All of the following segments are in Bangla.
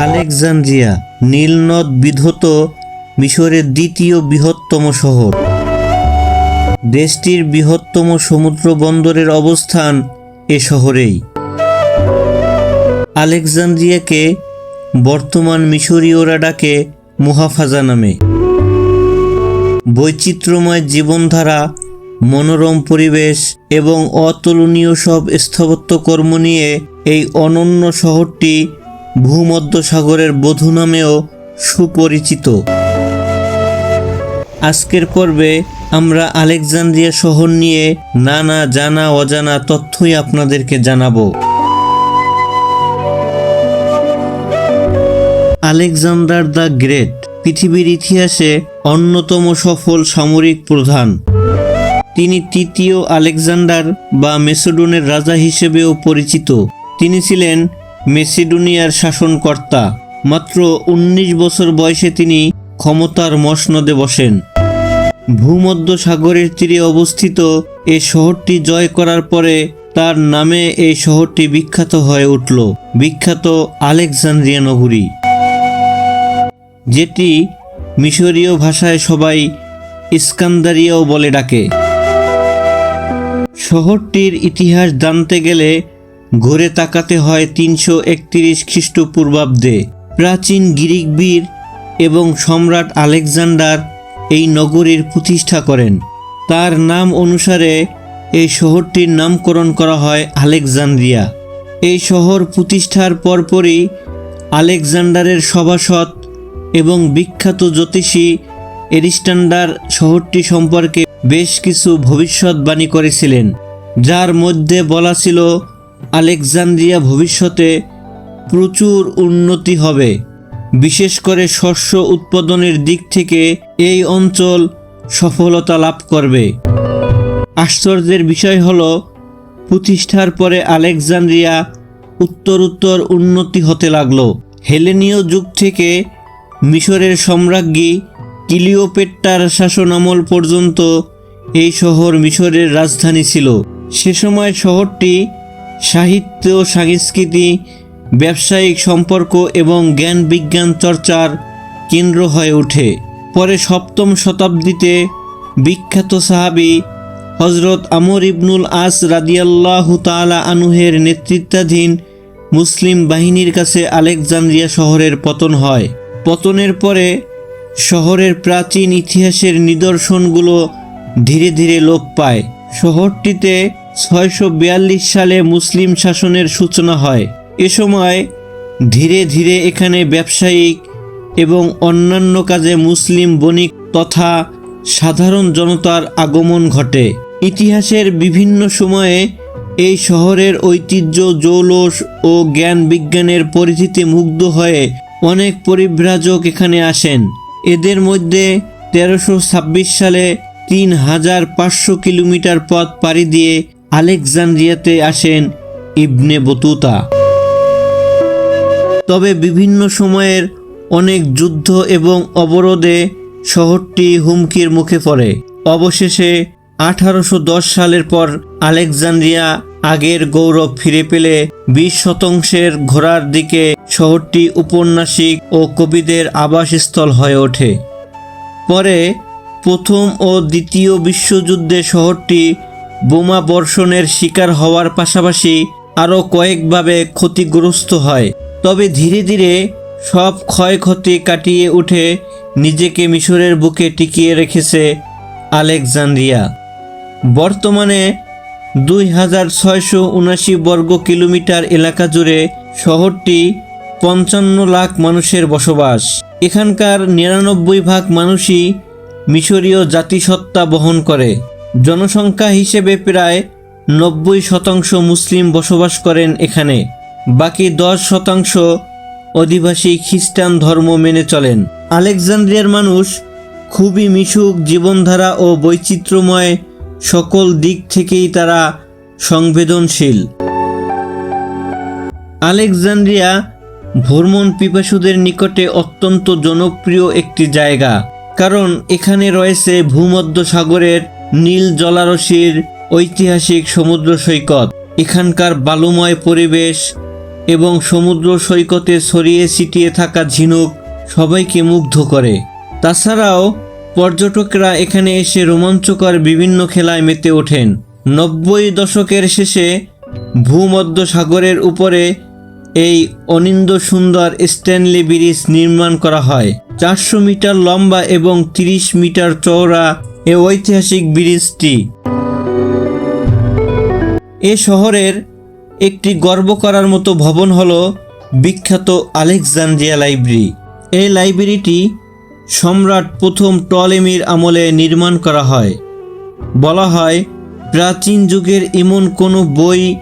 আলেকজান্দ্রিয়া, নীলনদ বিধত মিশরের দ্বিতীয় বৃহত্তম শহর। দেশটির বৃহত্তম সমুদ্র বন্দরের অবস্থান এ শহরেই। আলেকজান্দ্রিয়াকে বর্তমান মিশরীয়রা ডাকে মুহাফাজা নামে। বৈচিত্র্যময় জীবনধারা, মনোরম পরিবেশ এবং অতুলনীয় সব স্থাপত্যকর্ম নিয়ে এই অনন্য শহরটি ভূমধ্যসাগরের বধূ নামেও সুপরিচিত। আজকের পর্বে আমরা আলেকজান্দ্রিয়া শহর নিয়ে নানা জানা অজানা তথ্যই আপনাদেরকে জানাব। আলেকজান্ডার দ্য গ্রেট, পৃথিবীর ইতিহাসে অন্যতম সফল সামরিক প্রধান। তিনি তৃতীয় আলেকজান্ডার বা মেসোডনের রাজা হিসেবেও পরিচিত। তিনি ছিলেন মেসিডোনিয়ার শাসনকর্তা। মাত্র ১৯ বছর বয়সে তিনি ক্ষমতার মসনদে বসেন। ভূমধ্য সাগরের তীরে অবস্থিত এই শহরটি জয় করার পরে তার নামে এই শহরটি বিখ্যাত হয়ে উঠল, বিখ্যাত আলেকজান্দ্রিয়া নগরী। যেটি মিশরীয় ভাষায় সবাই ইস্কান্দারিয়াও বলে ডাকে। শহরটির ইতিহাস জানতে গেলে ঘুরে তাকাতে হয় তিনশো একত্রিশ খ্রিস্টপূর্বাব্দে। প্রাচীন গ্রিক বীর এবং সম্রাট আলেকজান্ডার এই নগরীর প্রতিষ্ঠা করেন। তার নাম অনুসারে এই শহরটির নামকরণ করা হয় আলেকজান্দ্রিয়া। এই শহর প্রতিষ্ঠার পরপরই আলেকজান্ডারের সভাসদ এবং বিখ্যাত জ্যোতিষী এরিস্টান্ডার শহরটি সম্পর্কে বেশ কিছু ভবিষ্যৎবাণী করেছিলেন, যার মধ্যে বলা ছিল আলেকজান্দ্রিয়া ভবিষ্যতে প্রচুর উন্নতি হবে। বিশেষ করে শস্য উৎপাদনের দিক থেকে এই অঞ্চল সফলতা লাভ করবে। আশ্চর্যের বিষয় হল, প্রতিষ্ঠার পরে আলেকজান্দ্রিয়া উত্তর উত্তর উন্নতি হতে লাগল। হেলেনীয় যুগ থেকে মিশরের সম্রাজ্ঞী কিলিওপেট্টার শাসনামল পর্যন্ত এই শহর মিশরের রাজধানী ছিল। সে সময় শহরটি সাহিত্য, সংস্কৃতি, ব্যবসায়িক সম্পর্ক এবং জ্ঞান বিজ্ঞান চর্চার কেন্দ্র হয়ে ওঠে। পরে সপ্তম শতাব্দীতে বিখ্যাত সাহাবি হজরত আমর ইবনুল আস রাদিয়াল্লাহু তাআলা আনুহের নেতৃত্বাধীন মুসলিম বাহিনীর কাছে আলেকজান্দ্রিয়া শহরের পতন হয়। পতনের পরে শহরের প্রাচীন ইতিহাসের নিদর্শনগুলো ধীরে ধীরে লোপ পায়। শহরটিতে ছয়শো বিয়াল্লিশ সালে মুসলিম শাসনের সূচনা হয়। এ সময় ধীরে ধীরে এখানে ব্যবসায়িক এবং অন্যান্য কাজে মুসলিম বণিক তথা সাধারণ জনতার আগমন ঘটে। ইতিহাসের বিভিন্ন সময়ে এই শহরের ঐতিহ্য, জৌলস ও জ্ঞান বিজ্ঞানের পরিচিতি মুগ্ধ হয়ে অনেক পরিব্রাজক এখানে আসেন। এদের মধ্যে তেরোশো সালে তিন হাজার পাঁচশো কিলোমিটার পথ পাড়ি দিয়ে আলেকজান্দ্রিয়াতে আসেন ইবনে বতুতা। তবে বিভিন্ন সময়ের অনেক যুদ্ধ এবং অবরোধে শহরটি হুমকির মুখে পড়ে। অবশেষে আঠারোশো দশ সালের পর আলেকজান্দ্রিয়া আগের গৌরব ফিরে পেলে বিশ শতাংশের ঘোড়ার দিকে শহরটি উপন্যাসিক ও কবিদের আবাসস্থল হয়ে ওঠে। পরে প্রথম ও দ্বিতীয় বিশ্বযুদ্ধে শহরটি বোমা বর্ষণের শিকার হওয়ার পাশাপাশি আরও কয়েকভাবে ক্ষতিগ্রস্ত হয়। তবে ধীরে ধীরে সব ক্ষয়ক্ষতি কাটিয়ে উঠে নিজেকে মিশরের বুকে টিকিয়ে রেখেছে আলেকজান্দ্রিয়া। বর্তমানে দুই হাজার ছয়শো উনাশি বর্গ কিলোমিটার এলাকা জুড়ে শহরটি পঞ্চান্ন লাখ মানুষের বসবাস। এখানকার নিরানব্বই ভাগ মানুষই মিশরীয় জাতিসত্তা বহন করে। জনসংখ্যা হিসেবে প্রায় নব্বই শতাংশ মুসলিম বসবাস করেন এখানে। বাকি দশ শতাংশ অধিবাসী খ্রিস্টান ধর্ম মেনে চলেন। আলেকজান্দ্রিয়ার মানুষ খুবই মিশুক, জীবনধারা ও বৈচিত্র্যময় সকল দিক থেকেই তারা সংবেদনশীল। আলেকজান্দ্রিয়া ভ্রমণ পিপাসুদের নিকটে অত্যন্ত জনপ্রিয় একটি জায়গা। কারণ এখানে রয়েছে ভূমধ্য সাগরের নীল জলারসির ঐতিহাসিক সমুদ্র সৈকত। এখানকার বালুময় পরিবেশ এবং সমুদ্র সৈকতে ছড়িয়ে ছিটিয়ে থাকা ঝিনুক সবাইকে মুগ্ধ করে। তাছাড়াও, পর্যটকরা এখানে এসে রোমাঞ্চকর বিভিন্ন খেলায় মেতে ওঠেন। নব্বই দশকের শেষে ভূমধ্য সাগরের উপরে এই অনিন্দ সুন্দর স্ট্যানলি ব্রিজ নির্মাণ করা হয়। চারশো মিটার লম্বা এবং তিরিশ মিটার চওড়া এ ঐতিহাসিক ব্রিজটি। এ শহরের একটি গর্ব করার মতো ভবন হল বিখ্যাত আলেকজান্দ্রিয়া লাইব্রেরি। এই লাইব্রেরিটি সম্রাট প্রথম টলেমির আমলে নির্মাণ করা হয়। বলা হয়, প্রাচীন যুগের এমন কোনো বই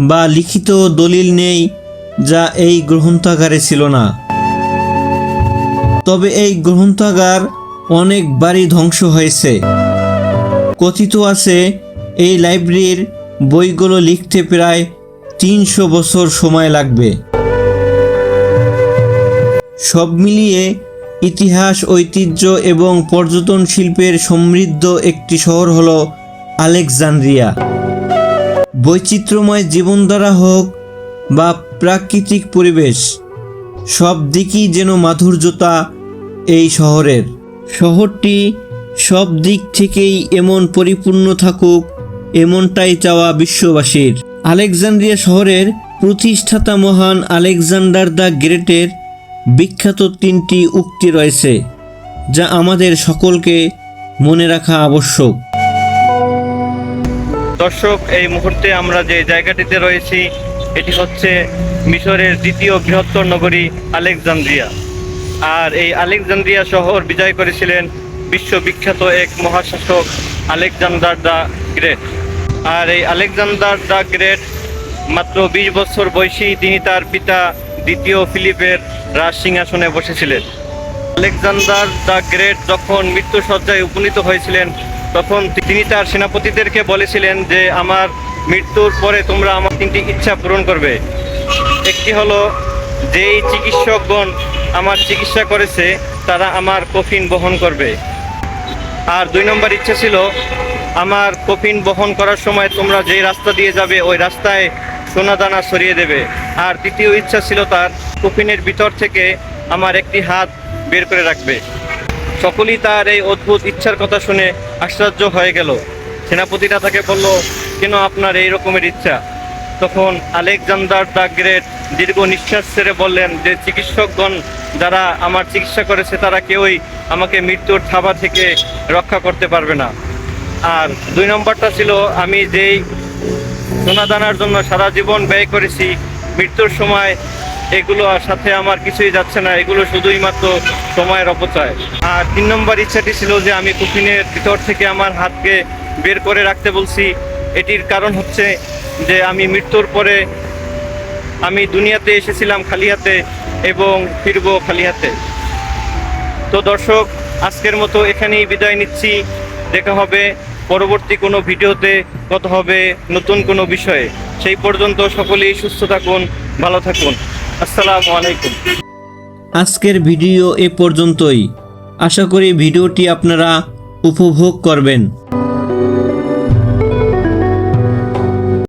বা লিখিত দলিল নেই যা এই গ্রন্থাগারে ছিল না। তবে এই গ্রন্থাগার অনেক বাড়ি ধ্বংস হয়েছে। কথিত আছে, এই লাইব্রেরির বইগুলো লিখতে প্রায় তিনশো বছর সময় লাগবে। সব মিলিয়ে ইতিহাস, ঐতিহ্য এবং পর্যটন শিল্পের সমৃদ্ধ একটি শহর হল আলেকজান্দ্রিয়া। বৈচিত্র্যময় জীবনধারা হোক বা প্রাকৃতিক পরিবেশ, সব দিকই যেন মাধুর্যতা এই শহরের। শহরটি সব দিক থেকেই এমন পরিপূর্ণ থাকুক, এমনটাই চাওয়া বিশ্ববাসীর। আলেকজান্দ্রিয়া শহরের প্রতিষ্ঠাতা মহান আলেকজান্ডার দ্য গ্রেটের বিখ্যাত তিনটি উক্তি রয়েছে, যা আমাদের সকলকে মনে রাখা আবশ্যক। দর্শক, এই মুহূর্তে আমরা যে জায়গাটিতে রয়েছি, এটি হচ্ছে মিশরের দ্বিতীয় বৃহত্তর নগরী আলেকজান্দ্রিয়া। আর এই আলেকজান্দ্রিয়া শহর বিজয় করেছিলেন বিশ্ববিখ্যাত এক মহাশাসক আলেকজান্ডার দ্য গ্রেট। আর এই আলেকজান্ডার দ্য গ্রেট মাত্র বিশ বছর বয়সী তিনি তার পিতা দ্বিতীয় ফিলিপের রাজ সিংহাসনে বসেছিলেন। আলেকজান্ডার দ্য গ্রেট যখন মৃত্যু সজ্জায় উপনীত হয়েছিলেন, তখন তিনি তার সেনাপতিদেরকে বলেছিলেন যে, আমার মৃত্যুর পরে তোমরা আমার তিনটি ইচ্ছা পূরণ করবে। একটি হলো, যেই চিকিৎসকগণ আমার চিকিৎসা করেছে, তারা আমার কফিন বহন করবে। আর দুই নম্বর ইচ্ছা ছিল, আমার কফিন বহন করার সময় তোমরা যেই রাস্তা দিয়ে যাবে, ওই রাস্তায় সোনা দানা সরিয়ে দেবে। আর তৃতীয় ইচ্ছা ছিল তার, কফিনের ভিতর থেকে আমার একটি হাত বের করে রাখবে। সকলেই তার এই অদ্ভুত ইচ্ছার কথা শুনে আশ্চর্য হয়ে গেল। সেনাপতিরা তাকে বলল, কেন আপনার এই রকমের ইচ্ছা? তখন আলেকজান্ডার দ্য গ্রেট দীর্ঘ নিঃশ্বাস ছেড়ে বললেন যে চিকিৎসকগণ যারা আমার চিকিৎসা করেছে, তারা কেউই আমাকে মৃত্যুর থাবা থেকে রক্ষা করতে পারবে না। আর দুই নম্বরটা ছিল, আমি যেই সোনা দানার জন্য সারা জীবন ব্যয় করেছি, মৃত্যুর সময় এগুলো আর সাথে আমার কিছুই যাচ্ছে না, এগুলো শুধুই মাত্র সময়ের অপচয়। আর তিন নম্বর ইচ্ছাটি ছিল যে আমি কুফিনের ভিতর থেকে আমার হাতকে বের করে রাখতে বলছি। এটির কারণ হচ্ছে যে আমি মৃত্যুর পরে আমি দুনিয়াতে এসেছিলাম খালি হাতে এবং ফিরবো খালি হাতে তো দর্শক, আজকের মতো এখানেই বিদায় নিচ্ছি। দেখা হবে পরবর্তী কোনো ভিডিওতে, কথা হবে নতুন কোনো বিষয়ে। সেই পর্যন্ত সকলেই সুস্থ থাকুন, ভালো থাকুন। আসসালামু আলাইকুম। আজকের ভিডিও এ পর্যন্তই। আশা করি ভিডিওটি আপনারা উপভোগ করবেন।